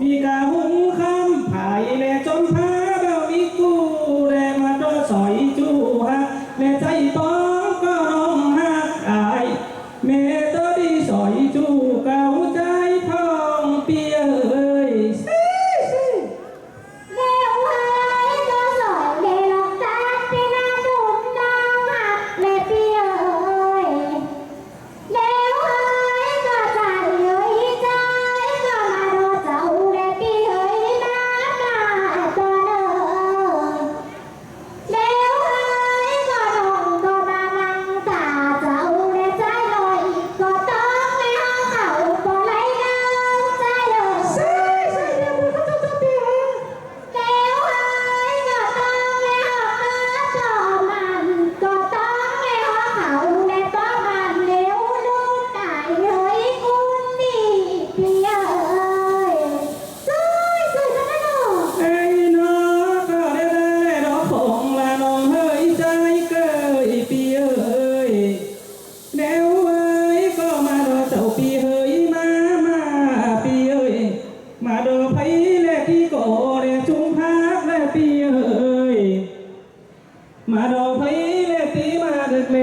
มีกาหุ้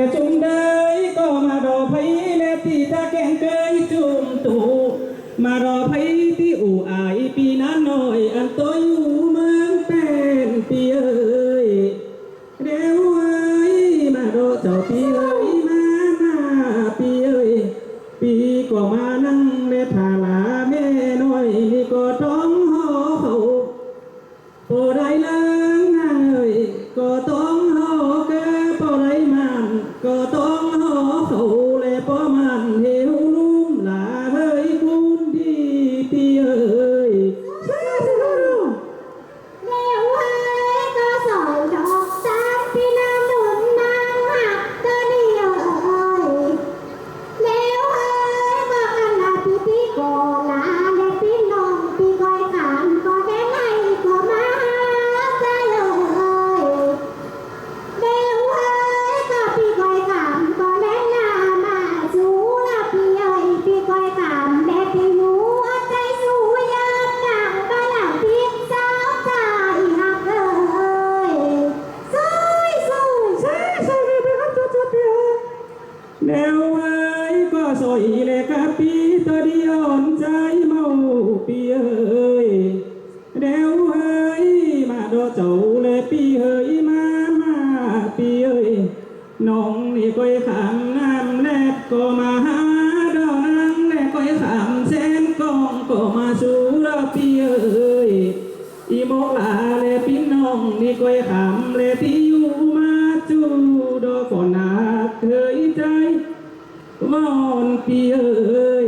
中的 เจ้าและพี่เอ้ยมามาพี่เอ้ยน้องนี่ก้อยขามน้ำแลบก็มาหาดอกนางและก้อยขามแสนกองก็มาสู่เราพี่เอ้ยอีโมลาและพี่น้องนี่ก้อยขามและที่อยู่มาจูดอกฝนหนาเคยใจวอนพี่เอ้ย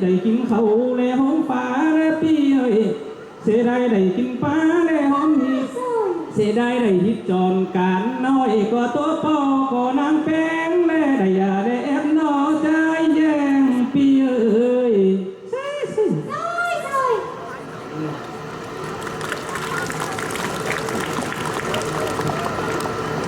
ได้กินเขาและหอมป่าและปีเอ้ยเสียดายได้กินป่าและหอมหีเสียดายได้ฮิตจอนการน้อยก็ตัวเป่าก็นางแป้งและได้ยาได